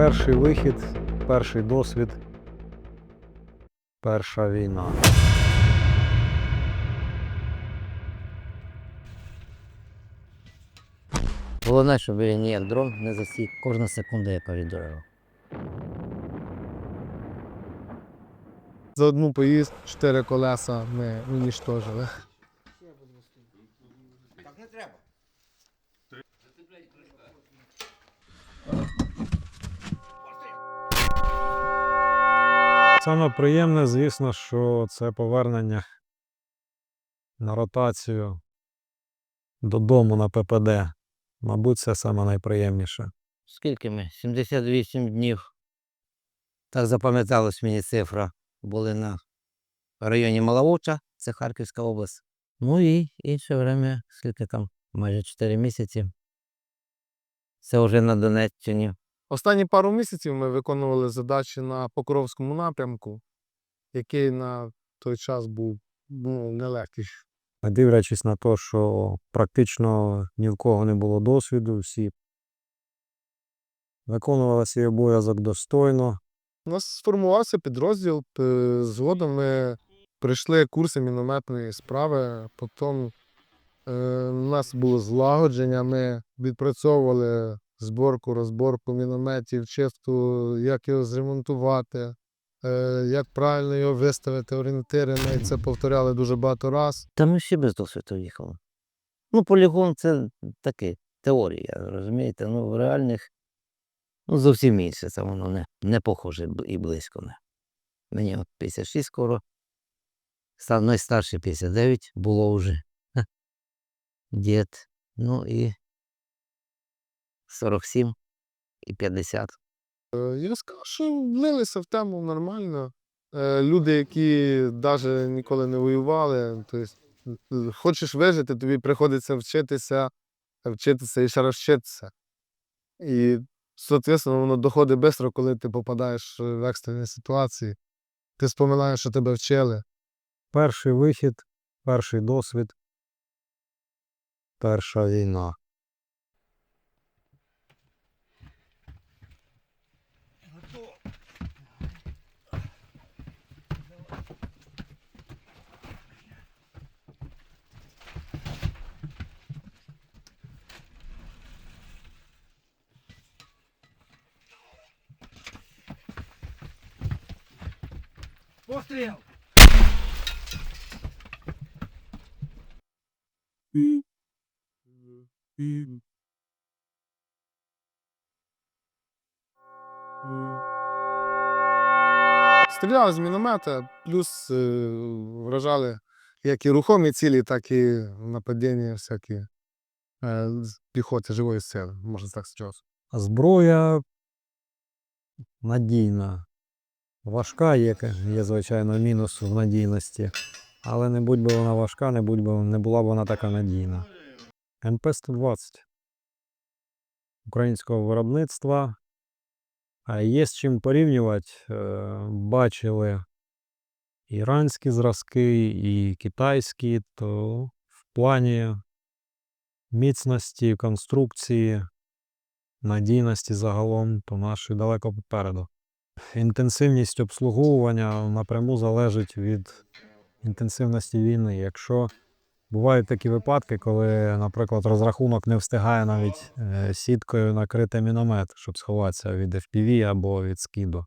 Перший вихід, перший досвід, перша війна. Головне, щоб ніяк дрон не засік. Кожна секунда яка віддорога. За одну поїзд чотири колеса ми уніштожили. Саме приємне, звісно, що це повернення на ротацію додому на ППД. Мабуть, це саме найприємніше. Скільки ми? 78 днів. Так запам'яталась мені цифра. Були на районі Малавуча, це Харківська область. Ну і інше время, скільки там, майже 4 місяці. Це вже на Донеччині. Останні пару місяців ми виконували задачі на Покровському напрямку, який на той час був ну, нелегкий. Дивлячись на те, що практично ні в кого не було досвіду, всі виконували свій обов'язок достойно. У нас сформувався підрозділ. Згодом ми пройшли курси мінометної справи. Потім е, у нас було злагодження. Ми відпрацьовували зборку, розборку мінометів, чистку, як його зремонтувати, е, як правильно його виставити, орієнтири. Ми це повторяли дуже багато разів. Та ми всі без досвіду їхали. Ну, полігон це таке, теорія, розумієте? Ну, в реальних, ну, зовсім інше, це воно не, не похоже і близько не. Мені от 56 скоро, найстарший 59 було вже. Дід, ну і 47 і 50. Е, Я скажу, що влилися в тему нормально. Е, Люди, які навіть ніколи не воювали, тобто, хочеш вижити, тобі приходиться вчитися, вчитися і ще раз вчитися. І, соответственно, воно доходить швидко, коли ти попадаєш в екстрені ситуації. Ти споминаєш, що тебе вчили. Перший вихід, перший досвід, перша війна. Стріляли з міномета, плюс е, вражали як і рухомі цілі, так і нападіння всякі е, з піхоти живої сили, можна так сказати. А Зброя надійна. Важка є, є, звичайно, мінус в надійності. Але не будь би вона важка, не, будь би, не була б вона така надійна. МП-120 українського виробництва. Є з чим порівнювати. Е, Бачили іранські зразки і китайські, то в плані міцності, конструкції, надійності загалом, то наші далеко попереду. Інтенсивність обслуговування напряму залежить від інтенсивності війни. Якщо бувають такі випадки, коли, наприклад, розрахунок не встигає навіть е, сіткою накрити міномет, щоб сховатися від FPV або від скиду.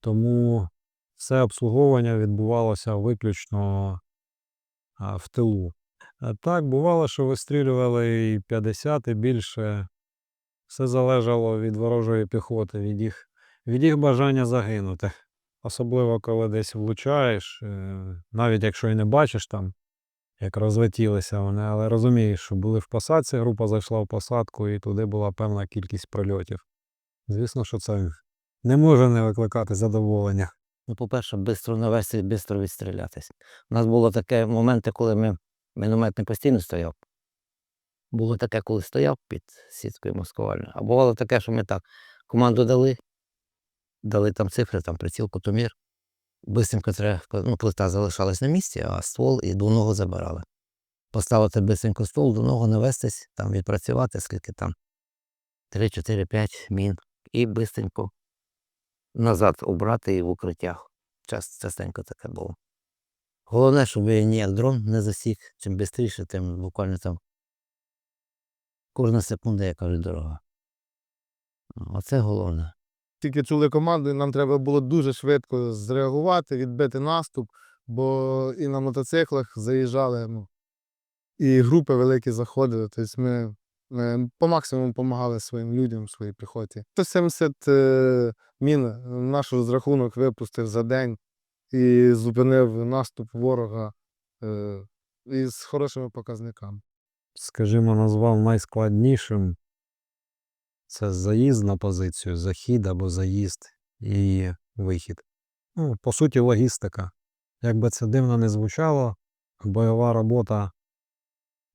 Тому все обслуговування відбувалося виключно в тилу. А так, бувало, що вистрілювали і 50 і більше. Все залежало від ворожої піхоти, від їх, від їх бажання загинути. Особливо, коли десь влучаєш, е, навіть якщо і не бачиш там, як розлетілися вони, але розумієш, що були в посадці, група зайшла в посадку і туди була певна кількість прольотів. Звісно, що це не може не викликати задоволення. Ну, по-перше, швидко навести швидко відстрілятися. У нас було таке моменти, коли ми міномет не постійно стояв. Було таке, коли стояв під сіткою маскувальною. А бувало таке, що ми так команду дали, дали там цифри, там приціл, кутомір. Бистренько треба, ну, плита залишалась на місці, а ствол і до ногу забирали. Поставити бистренько ствол, до ногу навестись, там відпрацювати, скільки там 3, 4, 5 мін і бистренько назад убрати і в укриттях. Час, частенько таке було. Головне, щоб ніяк дрон не засік. Чим швидше, тим буквально там кожна секунда, як кажуть, дорога. Оце головне. Тільки чули команду, і нам треба було дуже швидко зреагувати, відбити наступ, бо і на мотоциклах заїжджали, ну, і групи великі заходили. Тобто ми, по максимуму допомагали своїм людям, своїй піхоті. 170 е, мін наш розрахунок випустив за день і зупинив наступ ворога е, із хорошими показниками. скажімо, назвав найскладнішим. Це заїзд на позицію, захід або заїзд і вихід. Ну, по суті, логістика. Як би це дивно не звучало, бойова робота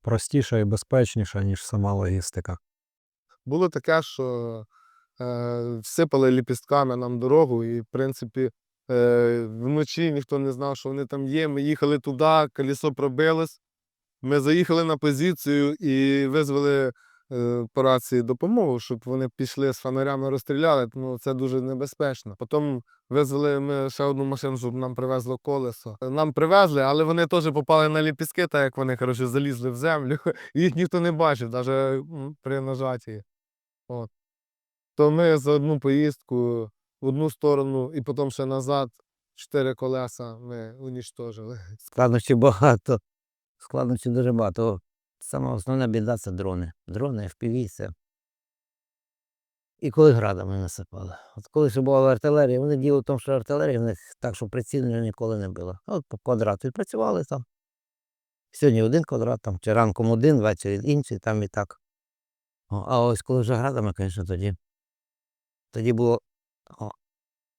простіша і безпечніша, ніж сама логістика. Було таке, що е, всипали ліпістками нам дорогу, і, в принципі, е, вночі ніхто не знав, що вони там є. Ми їхали туди, колесо пробилось. Ми заїхали на позицію і визвали по рації допомогу, щоб вони пішли з фонарями розстріляли. Ну, це дуже небезпечно. Потім визвали ми ще одну машину, щоб нам привезло колесо. Нам привезли, але вони теж попали на ліпістки, так як вони коротше, залізли в землю. Їх ніхто не бачив, навіть при нажатті. От. То ми за одну поїздку в одну сторону і потім ще назад чотири колеса ми унічтожили. Складнощів багато. Складнощів дуже багато. Сама основна біда це дрони. Дрони, FPV, це. І коли градами насипали. От коли ще була артилерія, вони діло в тому, що артилерія в них так, що прицільно ніколи не було. От по квадрату відпрацювали там. Сьогодні один квадрат, там, чи ранком один, ввечері інший, там і так. О, а ось коли вже градами, звісно, тоді. Тоді було о,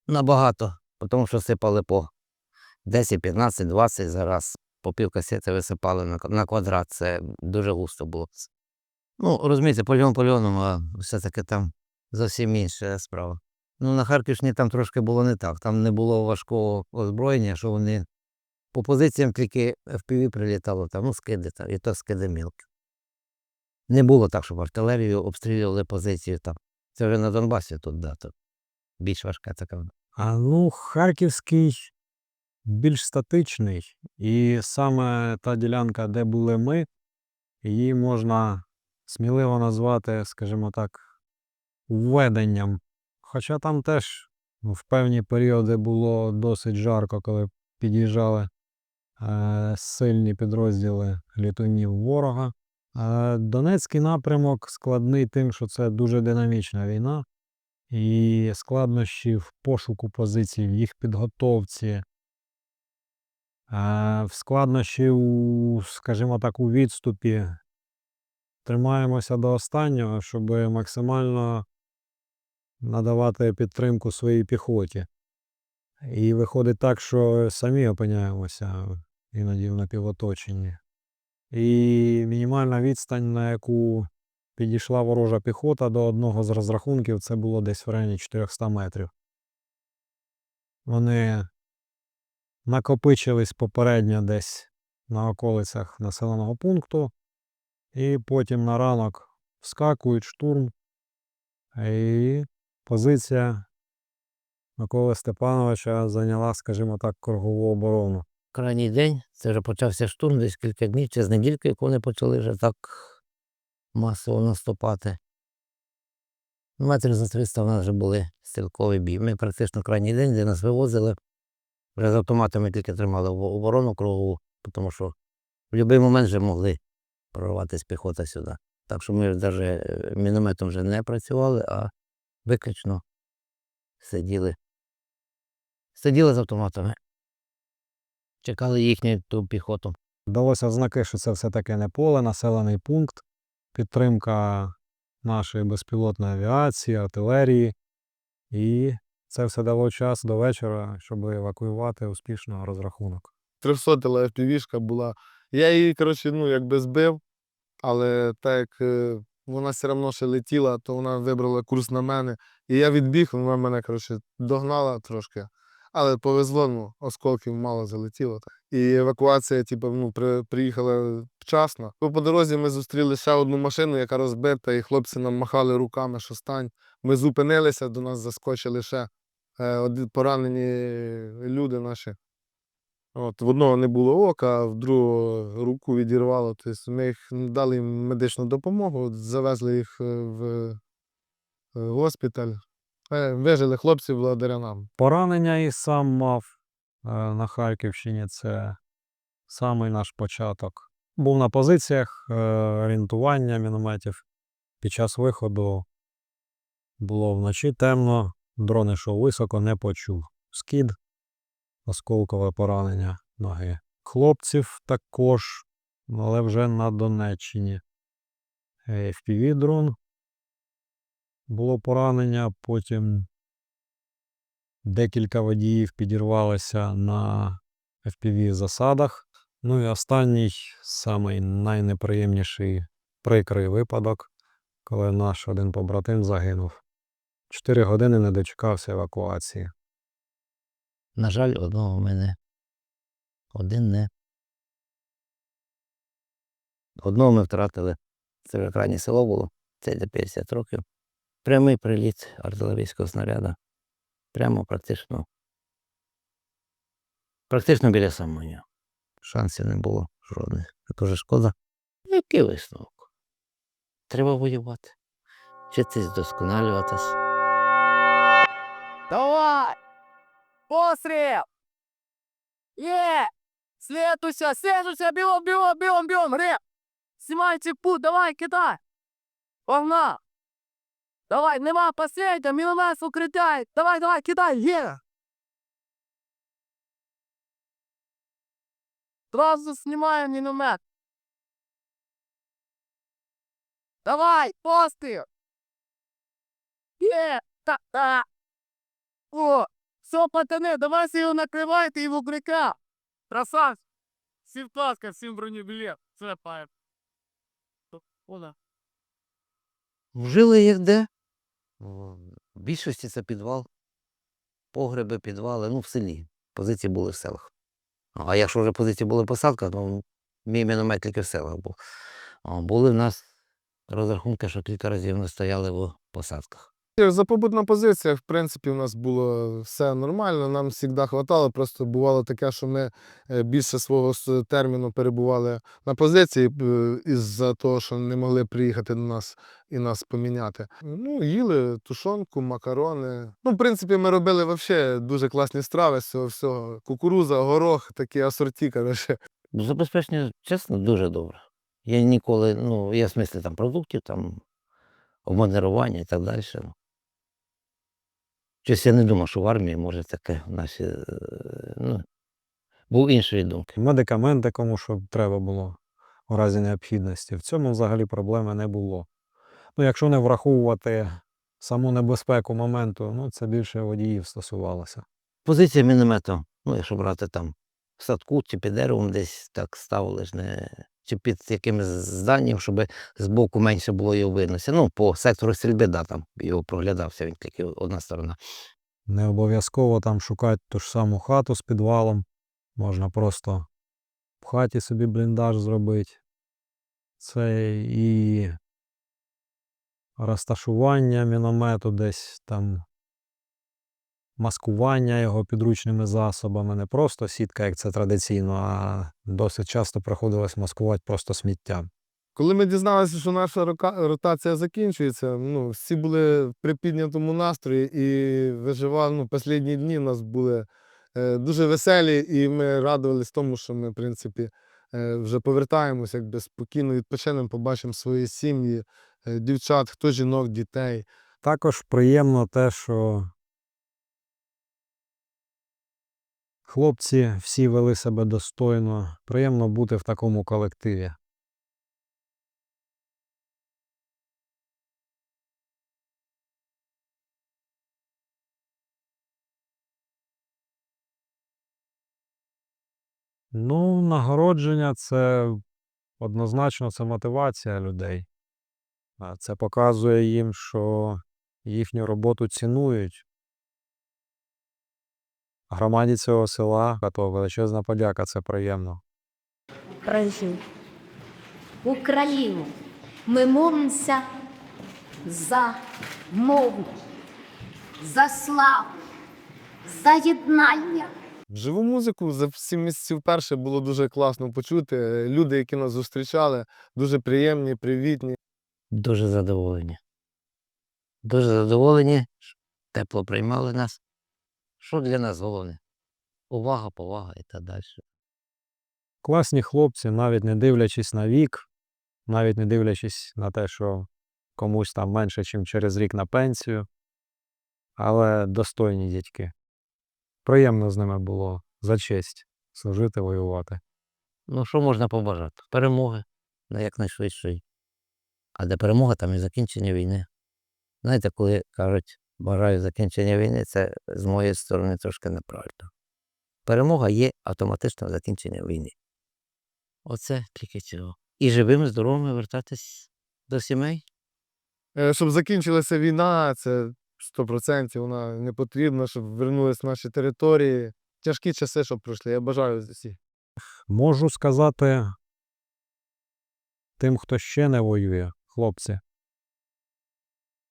набагато, тому що сипали по 10, 15, 20 за раз. По пів касети висипали на, на квадрат. Це дуже густо було. Ну, розумієте, польон польоном, а все-таки там зовсім інша справа. Ну, на Харківщині там трошки було не так. Там не було важкого озброєння, що вони по позиціям тільки FPV прилітало, там, ну, скиди, там, і то скиди мілкі. Не було так, щоб артилерію обстрілювали позицію там. Це вже на Донбасі тут, да, тут більш важка така. А ну, Харківський більш статичний, і саме та ділянка, де були ми, її можна сміливо назвати, скажімо так, введенням. Хоча там теж в певні періоди було досить жарко, коли під'їжджали е, сильні підрозділи літунів ворога. Е, Донецький напрямок складний тим, що це дуже динамічна війна, і складнощі в пошуку позицій, в їх підготовці, в складнощі, у, скажімо так, у відступі. Тримаємося до останнього, щоб максимально надавати підтримку своїй піхоті. І виходить так, що самі опиняємося іноді в напівоточенні. І мінімальна відстань, на яку підійшла ворожа піхота до одного з розрахунків, це було десь в районі 400 метрів. Вони накопичились попередньо десь на околицях населеного пункту, і потім на ранок вскакують штурм, і позиція Миколи Степановича зайняла, скажімо так, кругову оборону. Крайній день, це вже почався штурм, десь кілька днів, чи з недільки, як вони почали вже так масово наступати. Метрів за 300 в нас вже були стрілкові бій. Ми практично крайній день, де нас вивозили, вже з автоматами тільки тримали оборону кругову, тому що в будь-який момент вже могли прорватися піхота сюди. Так що ми навіть мінометом вже не працювали, а виключно сиділи. Сиділи з автоматами. Чекали їхню ту піхоту. Вдалося знаки, що це все-таки не поле, населений пункт, підтримка нашої безпілотної авіації, артилерії. І це все дало час до вечора, щоб евакуювати успішно розрахунок. 300 FPV-шка була. Я її, коротше, ну, якби збив, але так як е, вона все одно ще летіла, то вона вибрала курс на мене. І я відбіг, вона мене, коротше, догнала трошки. Але повезло, ну, осколків мало залетіло. І евакуація, типу, ну, при, приїхала вчасно. Бо по дорозі ми зустріли ще одну машину, яка розбита, і хлопці нам махали руками, що стань. Ми зупинилися, до нас заскочили ще е, поранені люди наші. От, в одного не було ока, а в другого руку відірвало. Тобто ми їх дали їм медичну допомогу, завезли їх е, в е, госпіталь. Е, Вижили хлопці благодаря нам. Поранення і сам мав е, на Харківщині. Це самий наш початок. Був на позиціях е, орієнтування мінометів. Під час виходу було вночі темно, дрон йшов високо, не почув. Скид, осколкове поранення ноги. Хлопців також, але вже на Донеччині. fpv дрон було поранення, потім декілька водіїв підірвалися на FPV засадах. Ну і останній, самий найнеприємніший прикрий випадок, коли наш один побратим загинув. Чотири години не дочекався евакуації. На жаль, одного в мене один не. Одного ми втратили. Це вже крайнє село було, це де 50 років. Прямий приліт артилерійського снаряда. Прямо практично. Практично біля самого. Шансів не було жодних. Це дуже шкода. Який висновок? Треба воювати. Вчитись вдосконалюватись. Давай! Пострел! Е! Следуйся, следуйся, бегом, бегом, бегом, бегом, ре! Снимайте путь, давай, кидай! Погнал! Давай, нема, последня, мимо нас укрепляй! Давай, давай, кидай, е! Сразу снимаем миномет! Давай, пострел! Е! Та-та! О, все, пацаны, давайте его накрывайте и в укрика. Красавчик. Всем каска, всем бронебилет. Все, паем. Оля. Жили як де? В більшості це підвал, погреби, підвали, ну, в селі. Позиції були в селах. А якщо вже позиції були в посадках, то мій міномет тільки в селах був. Були в нас розрахунки, що кілька разів ми стояли в посадках. Як Запобут позиція, в принципі, у нас було все нормально, нам завжди хватало. Просто бувало таке, що ми е, більше свого терміну перебували на позиції із-за того, що не могли приїхати до нас і нас поміняти. Ну, їли тушонку, макарони. Ну, в принципі, ми робили вообще дуже класні страви з цього всього. Кукуруза, горох, такі асорті, коротше. Забезпечення, чесно, дуже добре. Я ніколи, ну, я в смислі там продуктів, там обманерування і так далі. Щось я не думав, що в армії може таке наші. е, Ну, був іншої думки. Медикаменти, кому що треба було у разі необхідності. В цьому взагалі проблеми не було. Ну, якщо не враховувати саму небезпеку моменту, ну це більше водіїв стосувалося. Позиція міномету, ну, якщо брати там в садку чи під деревом десь так ставили ж не. Чи під якимось зданням, щоб збоку менше було його виднося. Ну, по сектору стрільби, да, там його проглядався, він тільки одна сторона. Не обов'язково там шукати ту ж саму хату з підвалом. Можна просто в хаті собі бліндаж зробити. Це і розташування міномету десь там, маскування його підручними засобами. Не просто сітка, як це традиційно, а досить часто приходилось маскувати просто сміттям. Коли ми дізналися, що наша ротація закінчується, ну, всі були в припіднятому настрої і виживали. Ну, останні дні у нас були е, дуже веселі, і ми радувались тому, що ми, в принципі, е, вже повертаємося, якби спокійно відпочинемо, побачимо свої сім'ї, е, дівчат, хто жінок, дітей. Також приємно те, що хлопці всі вели себе достойно. Приємно бути в такому колективі. Ну, нагородження це однозначно це мотивація людей. Це показує їм, що їхню роботу цінують. Громаді цього села, а то величезна подяка, це приємно. Україну. Україну. Ми молимося за мову, за славу, за єднання. Живу музику за сім місяців перше було дуже класно почути. Люди, які нас зустрічали, дуже приємні, привітні. Дуже задоволені. Дуже задоволені, тепло приймали нас. Що для нас головне? Увага, повага і так далі. Класні хлопці, навіть не дивлячись на вік, навіть не дивлячись на те, що комусь там менше, ніж через рік на пенсію, але достойні дядьки. Приємно з ними було за честь служити, воювати. Ну, що можна побажати? Перемоги на якнайшвидшої. А де перемога, там і закінчення війни. Знаєте, коли кажуть, бажаю закінчення війни, це з моєї сторони трошки неправильно. Перемога є автоматичне закінчення війни. Оце тільки цього. І живими, здоровими вертатись до сімей. Е, Щоб закінчилася війна, це 100% вона не потрібна, щоб вернулись наші території. Тяжкі часи, щоб пройшли. Я бажаю всіх. Можу сказати тим, хто ще не воює, хлопці.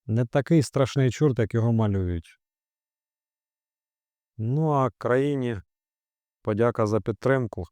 Не такий страшний чорт, як його малюють. Ну, а країні подяка за підтримку.